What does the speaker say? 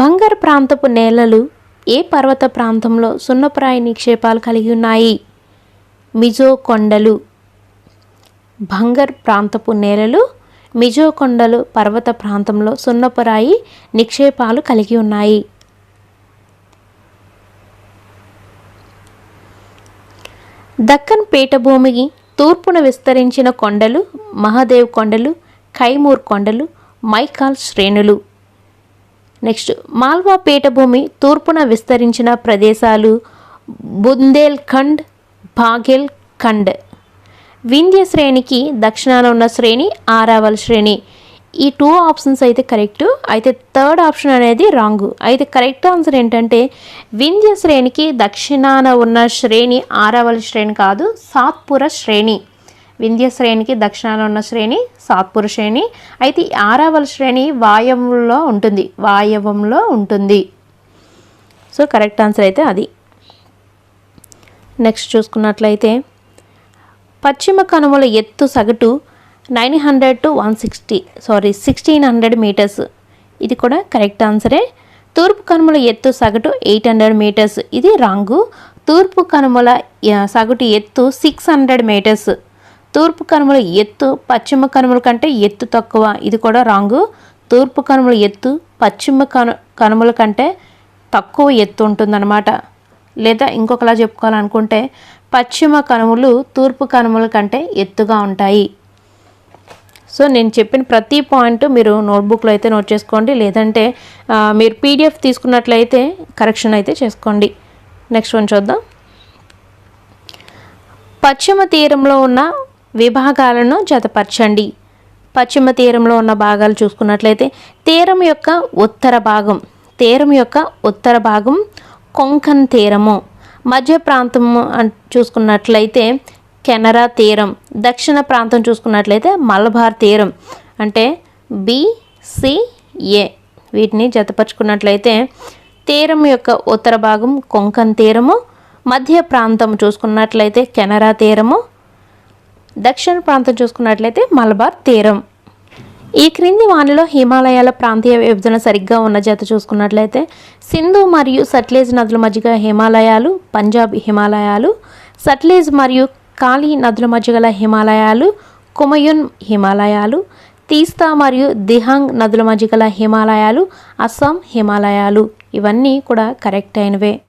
బంగారు ప్రాంతపు నేలలు ఏ పర్వత ప్రాంతంలో సున్నప్రాయ నిక్షేపాలు కలిగి ఉన్నాయి? మిజో కొండలు. బంగర్ ప్రాంతపు నేలలు మిజో కొండలు పర్వత ప్రాంతంలో సున్నపరాయి నిక్షేపాలు కలిగి ఉన్నాయి. దక్కన్ పీఠభూమికి తూర్పున విస్తరించిన కొండలు మహాదేవ్ కొండలు కైమూర్ కొండలు మైకాల్ శ్రేణులు. నెక్స్ట్ మాల్వా పీఠభూమి తూర్పున విస్తరించిన ప్రదేశాలు బుందేల్ఖండ్ బాగేల్ ఖండ్ వింధ్య శ్రేణికి దక్షిణాన ఉన్న శ్రేణి ఆరావల్ శ్రేణి. ఈ టూ ఆప్షన్స్ అయితే కరెక్ట్. అయితే థర్డ్ ఆప్షన్ అనేది రాంగ్. అయితే కరెక్ట్ ఆన్సర్ ఏంటంటే వింధ్య శ్రేణికి దక్షిణాన ఉన్న శ్రేణి ఆరావల్ శ్రేణి కాదు సాత్పుర శ్రేణి. వింధ్య శ్రేణికి దక్షిణాన ఉన్న శ్రేణి సాత్పుర శ్రేణి. అయితే ఈ శ్రేణి వాయవంలో ఉంటుంది. వాయవంలో ఉంటుంది. సో కరెక్ట్ ఆన్సర్ అయితే అది. నెక్స్ట్ చూసుకున్నట్లయితే పశ్చిమ కనుమల ఎత్తు సగటు nine hundred to one sixty sorry sixteen hundred meters. ఇది కూడా కరెక్ట్ ఆన్సరే. తూర్పు కనుమల ఎత్తు సగటు ఎయిట్ హండ్రెడ్ మీటర్స్. ఇది రాంగు. తూర్పు కనుమల సగటు ఎత్తు సిక్స్ హండ్రెడ్ మీటర్స్. తూర్పు కనుమల ఎత్తు పశ్చిమ కనుమల కంటే ఎత్తు తక్కువ. ఇది కూడా రాంగు. తూర్పు కనుమల ఎత్తు పశ్చిమ కను కనుమల కంటే తక్కువ ఎత్తు ఉంటుందన్నమాట. లేదా ఇంకొకలా చెప్పుకోవాలనుకుంటే పశ్చిమ కనుమలు తూర్పు కనుమల కంటే ఎత్తుగా ఉంటాయి. సో నేను చెప్పిన ప్రతి పాయింట్ మీరు నోట్బుక్లో అయితే నోట్ చేసుకోండి. లేదంటే మీరు పీడిఎఫ్ తీసుకున్నట్లయితే కరెక్షన్ అయితే చేసుకోండి. నెక్స్ట్ వన్ చూద్దాం. పశ్చిమ తీరంలో ఉన్న విభాగాలను జతపరచండి. పశ్చిమ తీరంలో ఉన్న భాగాలు చూసుకున్నట్లయితే తీరం యొక్క ఉత్తర భాగం తీరం యొక్క ఉత్తర భాగం కొంకన్ తీరము. మధ్య ప్రాంతము చూసుకున్నట్లయితే కెనరా తీరం దక్షిణ ప్రాంతం చూసుకున్నట్లయితే మలబార్ తీరం అంటే బిసిఏ వీటిని జతపరుచుకున్నట్లయితే తీరం యొక్క ఉత్తర భాగం కొంకన్ తీరము మధ్య ప్రాంతం చూసుకున్నట్లయితే కెనరా తీరము దక్షిణ ప్రాంతం చూసుకున్నట్లయితే మలబార్ తీరం. ఈ క్రింది వానిలో హిమాలయాల ప్రాంతీయ విభజన సరిగ్గా ఉన్న జత చూసుకున్నట్లయితే సింధు మరియు సట్లేజ్ నదుల మధ్యగా హిమాలయాలు పంజాబ్ హిమాలయాలు సట్లేజ్ మరియు కాళీ నదుల మధ్య గల హిమాలయాలు కుమయున్ హిమాలయాలు తీస్తా మరియు దిహాంగ్ నదుల మధ్య గల హిమాలయాలు అస్సాం హిమాలయాలు. ఇవన్నీ కూడా కరెక్ట్ అయినవే.